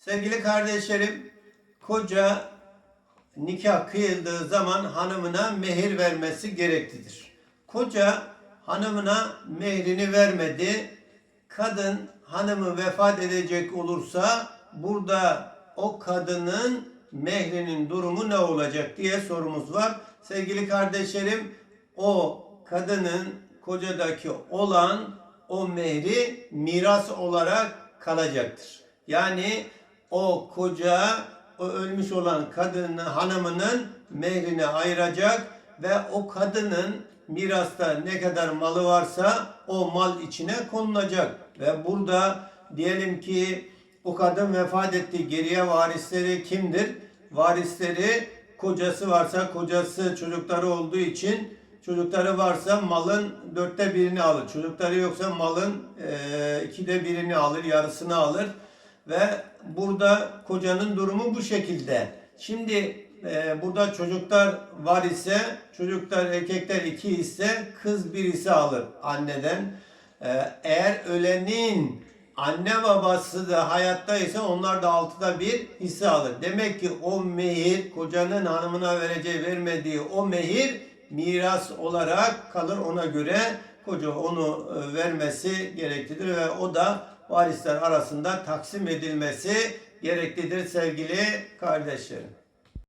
Sevgili kardeşlerim, koca nikah kıyıldığı zaman hanımına mehir vermesi gereklidir. Koca hanımına mehrini vermedi. Kadın hanımı vefat edecek olursa burada o kadının mehrinin durumu ne olacak diye sorumuz var. Sevgili kardeşlerim, o kadının kocadaki olan o mehri miras olarak kalacaktır. Yani o koca o ölmüş olan kadının hanımının mehrini ayıracak ve o kadının mirasta ne kadar malı varsa o mal içine konulacak ve burada diyelim ki o kadın vefat etti geriye varisleri kimdir? Varisleri kocası varsa kocası çocukları olduğu için çocukları varsa malın dörtte birini alır. Çocukları yoksa malın eee ikide birini alır, yarısını alır. Ve burada kocanın durumu bu şekilde. Şimdi e, burada çocuklar var ise, çocuklar erkekler iki ise kız birisi alır anneden. E, eğer ölenin anne babası da hayatta ise onlar da altıda bir hisse alır. Demek ki o mehir kocanın hanımına vereceği vermediği o mehir miras olarak kalır ona göre koca onu e, vermesi gereklidir ve o da varisler arasında taksim edilmesi gereklidir sevgili kardeşlerim.